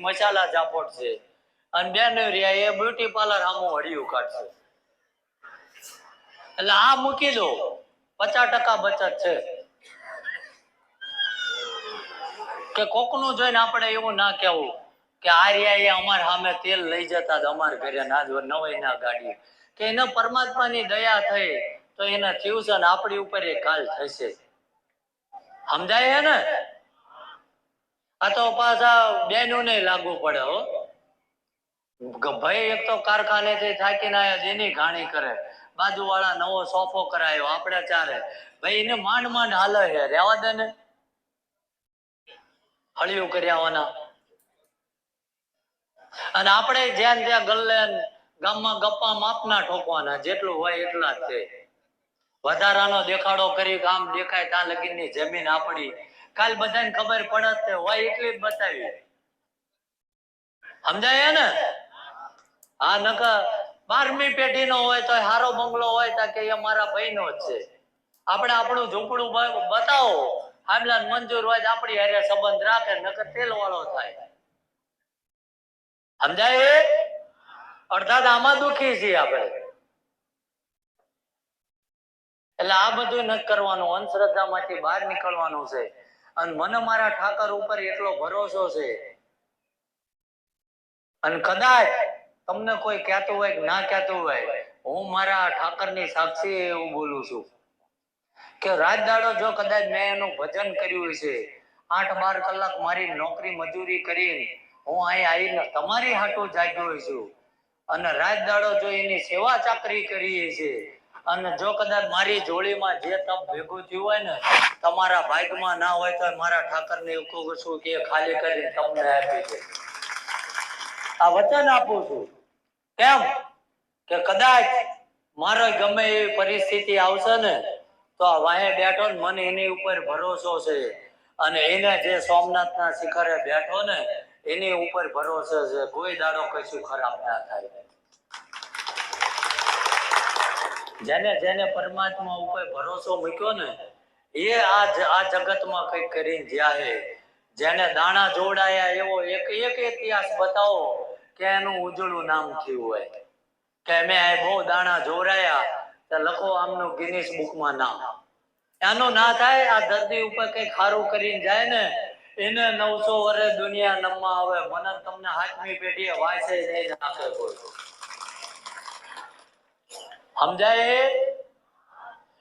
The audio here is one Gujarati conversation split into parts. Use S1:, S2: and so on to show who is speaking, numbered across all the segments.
S1: મસાલા ચાપોટ છે. અને બેન રહ્યા એ બ્યુટી પાર્લર આમો હળિયું કાઢશે. એટલે આ મૂકી દો. પચાસ ટકા બચત છે. કે કોકનું જોઈને આપણે એવું ના કહેવું કે આ રહ્યા એ અમાર સામે તેલ લઈ જતા અમારા ઘરે ના જો નવાઈ ના ગાડી કે એને પરમાત્માની દયા થઈ તો એના થયું છે આપણી ઉપર એ કાલ થશે. સમજાય ને? આ તો પાછા બેનોને ને લાગુ પડે, હો. ભાઈ એક તો કારખાનેથી થાકીને આયા, જેની ઘાણી કરે. બાજુવાળા નવો સોફો કરાયો આપણે ચારે. ભાઈ એને માંડ માંડ હાલે છે, રેવા દે ને. હળિયું કર્યાવાના અને આપણે જ્યાં ત્યાં ગલ્લે ગામમાં ગપ્પા માપના ઠોકવાના, જેટલું હોય એટલા જ છે. વધારાનો દેખાડો કરી આમ દેખાય ત્યાં લગીની જમીન આપણી કાલ બધાને ખબર પડત હોય એટલી જ બતાવી સમજાય ને? હા, નકર બારમી પેઢીનો હોય તો હારો બંગલો હોય તો કે એ ભાઈ નો છે. આપણે આપણું ઝૂંપડું બતાવો. હામલા મંજૂર હોય આપણી હારે સંબંધ રાખે, નકર તેલ વાળો થાય. સમજાય? અર્થાત આમાં દુખી છીએ આપણે. એટલે આ બધું નથી કરવાનું. અંધશ્રદ્ધામાંથી બહાર નીકળવાનું છે. અને મને મારા ઠાકર ઉપર એટલો ભરોસો છે. અને કદાચ તમને કોઈ કહેતું હોય કે ના કહેતું હોય, હું મારા ઠાકરની સાક્ષી એવું બોલું છું. કે રાત દાડો જો કદાચ મેં એનું ભજન કર્યું છે આઠ બાર કલાક મારી નોકરી મજૂરી કરી હું અહીં આવીને તમારી હાટું જાગ્યો છું અને રાત દાડો જો એની સેવા ચાકરી કરીએ છે અને જો કદાચ મારી જોડીમાં જે તપ ભેગું થયું હોય ને, તમારા ભાગમાં ના હોય તો મારા ઠાકરને એવું કહું છું કે ખાલી કરી તમને આપી દે. આ વચન આપું છું. કેમ? કે કદાચ મારો ગમે એવી પરિસ્થિતિ આવશે ને, તો આ વાહે બેઠો ને મને એની ઉપર ભરોસો છે. અને એને જે સોમનાથના શિખરે બેઠો ને, એની ઉપર ભરોસો છે. કોઈ દાડો કશું ખરાબ ના થાય. જેને જેને પરમાત્મા ઉપર ભરોસો મૂક્યો ને, એ આ આ જગતમાં કંઈક કરીને જ્યાં જેને દાણા જોડાયા એવો એક એક ઇતિહાસ બતાવો કે એનું ઉજળું નામ થયું હોય. કે મેં બહુ દાણા જોડાયા, તો લખો આમનું ગિનિસ બુકમાં નામ. એનું ના થાય, આ ધરતી ઉપર કઈ ખારું કરીને જાય ને, એને નવસો વર્ષ દુનિયા નમવા આવે. મને તમને હાથમી પેઢીએ વાંચે જઈ નાખે કોઈ. સમજાય?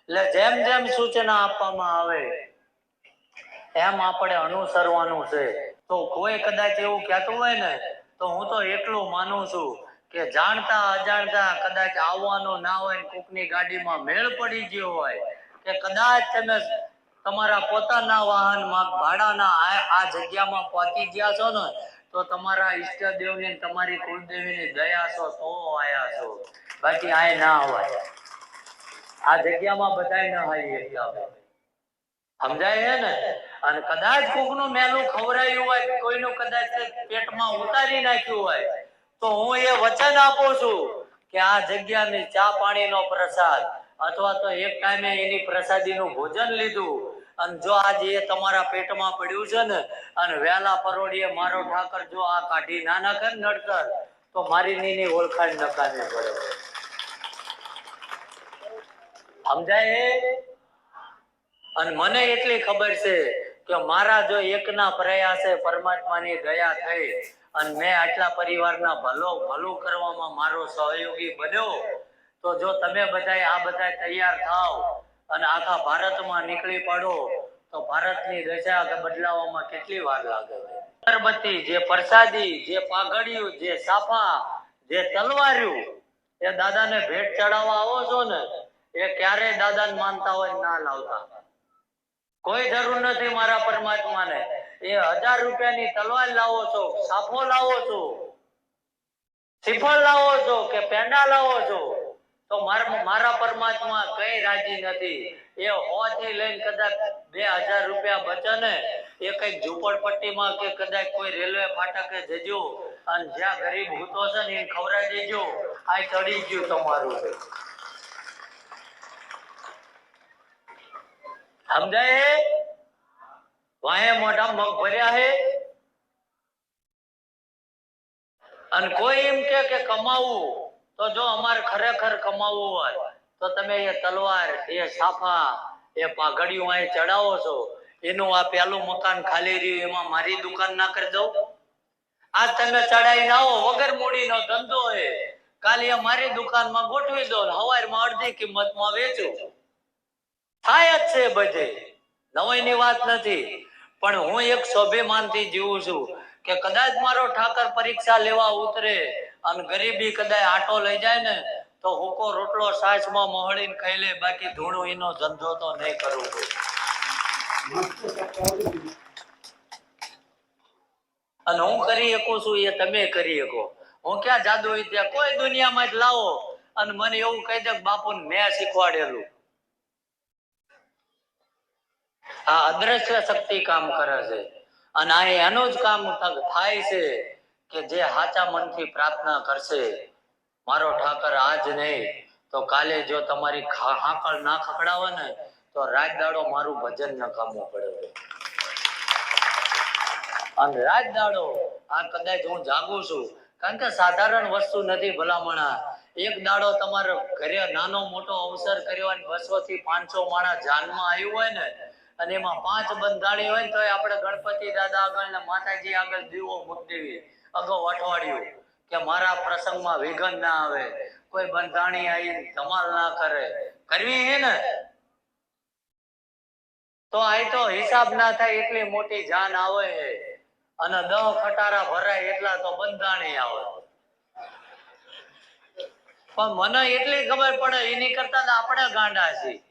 S1: એટલે જેમ જેમ સૂચના આપવામાં આવે, એમ આપણે અનુસરવાનું છે. તો કોઈ કદાચ એવું કહેતું હોય ને, તો હું તો એટલું માનું છું કે જાણતા અજાણતા કદાચ આવવાનો ના હોય કોકની ગાડીમાં મેળ પડી ગયો હોય, કે કદાચ તમે તમારા પોતાના વાહનમાં ભાડાના આ જગ્યામાં પહોંચી ગયા છો ને, તો તમારા ઈષ્ટદેવની તમારી કુળદેવીની દયા છો, તો આયા છો. બાકી આ ના હોય. આ જગ્યામાં બધાય ન હોય હોય. સમજાય છે ને? અને કદાચ કોકનું મેલું ખવડાયું હોય કોઈનું કદાચ પેટમાં ઉતારી નાખ્યું હોય, તો હું એ વચન આપું છું કે આ જગ્યાની ચા પાણીનો પ્રસાદ, અથવા તો એક ટાઈમે એની પ્રસાદીનું ભોજન લીધું. અને જો આજે એ તમારા પેટમાં પડ્યું છે ને, અને વહેલા પરોડીએ મારો ઠાકર જો આ કાઢી ના નાખે ને નડતર, તો મારી નીની ઓળખાણ નકામી પડે. સમજાય એ? અને મને એટલી ખબર છે કે મારા જો એકના પ્રયાસે પરમાત્માની દયા થઈ અને મેં આટલા પરિવારના ભલો ભલું કરવામાં મારો સહયોગી બન્યો, તો જો તમે બધાય આ બધા તૈયાર થાવ અને આખા ભારતમાં નીકળી પડો, તો ભારતની દશા કે બદલાવામાં કેટલી વાર લાગે અગરબત્તી જે પ્રસાદી, જે પાઘડિયું, જે સાફા, જે તલવાર્યું, એ દાદાને ભેટ ચડાવવા આવો છો ને એ ક્યારેય દાદાને માનતા હોય ના લાવતા. કોઈ જરૂર નથી મારા પરમાત્માને. એ હજાર રૂપિયાની તલવાર લાવો છો, સાફો લાવો છો, સિફળ લાવો છો કે પેંડા લાવો છો, તો મારા પરમાત્મા કઈ રાજી નથી. એ હોથી લઈને કદાચ બે હજાર રૂપિયા બચે ને એ કંઈક ઝુંપડપટ્ટીમાં કે કદાચ કોઈ રેલવે ફાટકે જજો, અને જ્યાં ગરીબ ભૂતો છે ને એ ખવડાવી દેજો, આ ચડી ગયું તમારું. સમજાય હે? વાહે મોઢા મગ ભર્યા હે? અને કોઈ એમ કે કમાવું, તો જો અમારે ખરેખર કમાવવું હોય, તો તમે એ તલવાર, એ સાફા, એ પાઘડીઓ અહીં ચડાવો છો. એનું આ પેલું મકાન ખાલી રહ્યું, એમાં મારી દુકાન ના કરી દઉં? આજ તમે ચડાઈને આવો, વગર મૂડીનો ધંધો હે. કાલે મારી દુકાનમાં ગોઠવી દો હવારમાં અડધી કિંમતમાં વેચું. થાય જ છે બધે. નવાઈની વાત નથી. પણ હું એક સ્વાભિમાનથી જીવું છું કે કદાચ મારો ઠાકર પરીક્ષા લેવા ઉતરે અને ગરીબી કદાચ આટો લઈ જાય ને, તો હુકો રોટલો સાસમાં મોહળીને ખાઈ લે, બાકી ધૂણું એનો ધંધો તો નહીં કરવું અને હું કરી શકું છું એ તમે કરી શકો. હું ક્યાં જાદુ વિદ્યા કોઈ દુનિયામાં જ લાવો. અને મને એવું કહી દે બાપુ મેં શીખવાડેલું. આ અદ્રશ્ય શક્તિ કામ કરે છે. અને આ એનું જ કામ થાય છે કે જે સાચા મનથી પ્રાર્થના કરશે. મારો ઠાકર, આજ નહીં, તો કાલે જો તમારી હાકળ ના ખકડાવે ને, તો રાત દાડો મારું ભજન ન કામું પડે. અને રાત દાડો આ કદાચ હું જાગું છું, કારણ કે સાધારણ વસ્તુ નથી ભલામણા. એક દાડો તમારો ઘરે નાનો મોટો અવસર કર્યો અને બસો થી પાંચસો માણસ જાનમાં આવ્યું હોય ને અને એમાં પાંચ બંધાણી હોય તો આપણે ગણપતિ દાદા આગળ ને માતાજી આગળ દીવો મૂકી દેવી અગાઉ અઠવાડિયું કે મારા પ્રસંગમાં વિઘન ના આવે, કોઈ બંધાણી આવી ધમાલ ના કરે. કરવી હે ને? તો આ તો હિસાબ ના થાય એટલી મોટી જાન આવે અને દહ ખટારા ભરાય એટલા તો બંધાણી આવે. પણ મને એટલી ખબર પડે, એની કરતા આપણે ગાંડા છીએ.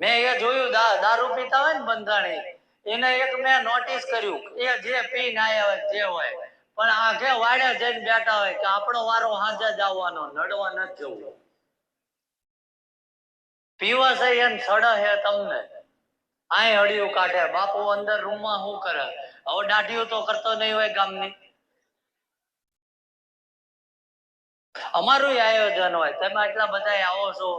S1: મેં એ જોયું દારૂ પીતા હોય ને બંધાણી, એને એક મેં નોટિસ કર્યું એ જે પી ના આવે જે હોય. પણ આખે વાડે જઈને બેઠા હોય કે આપણો વારો હાજર જ આવવાનો, નડવા ન જવું. પીવા એમ સડે હે તમને. આય હળિયું કાઢે. બાપુ અંદર રૂમમાં શું કરે? હવે દાઢીઓ તો કરતો નહીં હોય ગામની. અમારું આયોજન હોય. તમે આટલા બધા આવો છો.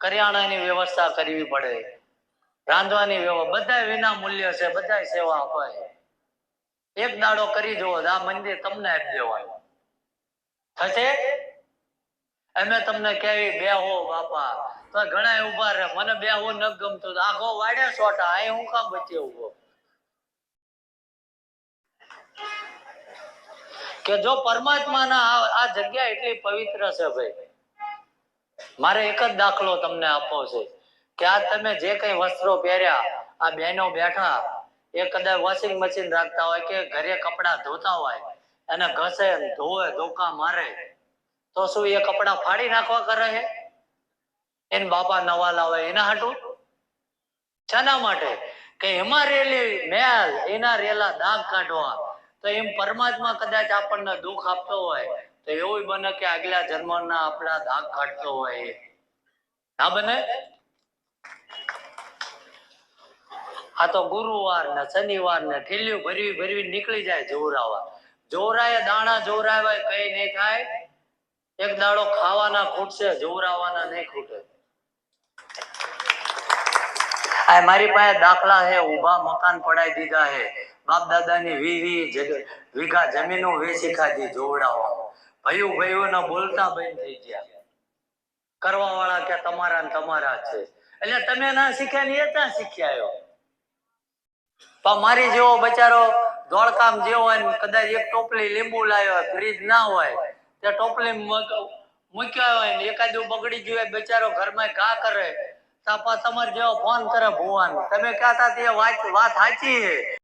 S1: કરિયાણાની વ્યવસ્થા કરવી પડે. રાંધવાની વ્યવસ્થા બધા વિના મૂલ્ય છે બધા સેવા અપાય એક દાડો કરી જુઓ, આ મંદિર તમને આપી દેવાય થશે? અમે તમને કેવી બેહો બાપા. તો ઘણા ઊભા રહે. મને બે હો ન ગમતું. આખો વાડે સોટા, આ હું કામ બચે ઊભો કે જો પરમાત્માના આ જગ્યા એટલી પવિત્ર છે ભાઈ. મારે એક જ દાખલો તમને આપવો છે કે આ તમે જે કઈ વસ્ત્રો પહેર્યા, આ બહેનો બેઠા, એ કદાચ વોશિંગ મશીન રાખતા હોય કે ઘરે કપડા ધોતા હોય, અને ઘસે ધોવે, ધોકા મારે, તો શું એ કપડા ફાડી નાખવા કરે છે? એને બાપા નવા લાવે એના હાટું? શાના માટે? કે એમાં રેલી મેલ, એના રેલા દાગ કાઢવા. તો એમ પરમાત્મા કદાચ આપણને દુઃખ આપતો હોય તો એવું બને કે આગલા જન્મના આપણા દાગ કાઢતો હોય. ના બને? આ તો ગુરુવાર ને શનિવાર ને ઠેલ્યું, ભરવી ભરવી નીકળી જાય જોરાવા. જોરાય દાણા જોરાવાય કઈ નહીં થાય. એક દાડો ખાવાના ખૂટશે, જોરાવાના નહીં ખૂટે. આ મારી પાસે દાખલા હે ઊભા મકાન પડાઈ દીધા હે. બાપ દાદાની વી વી વીઘા જમીનો વેચી ખાધી જોવડાવવા ભયું ભયું ના બોલતા બંધ થઈ ગયા. કરવા વાળા કે તમારા ને તમારા છે. એટલે તમે ના શીખ્યા ને એ ત્યાં શીખ્યા આવ્યો પણ મારી જેવો બચારો દોડકામ જેવો હોય કદાચ એક ટોપલી લીંબુ લાવ્યો ફ્રીજ ના હોય, તે ટોપલી મૂક- મૂક્યા હોય ને એકાદું બગડી ગયું હોય, બચારો ઘરમાં ઘા કરે તાપા તમારે જેવો ફોન કરે ભુવાન. તમે કહેતા તે વાત વાત સાચી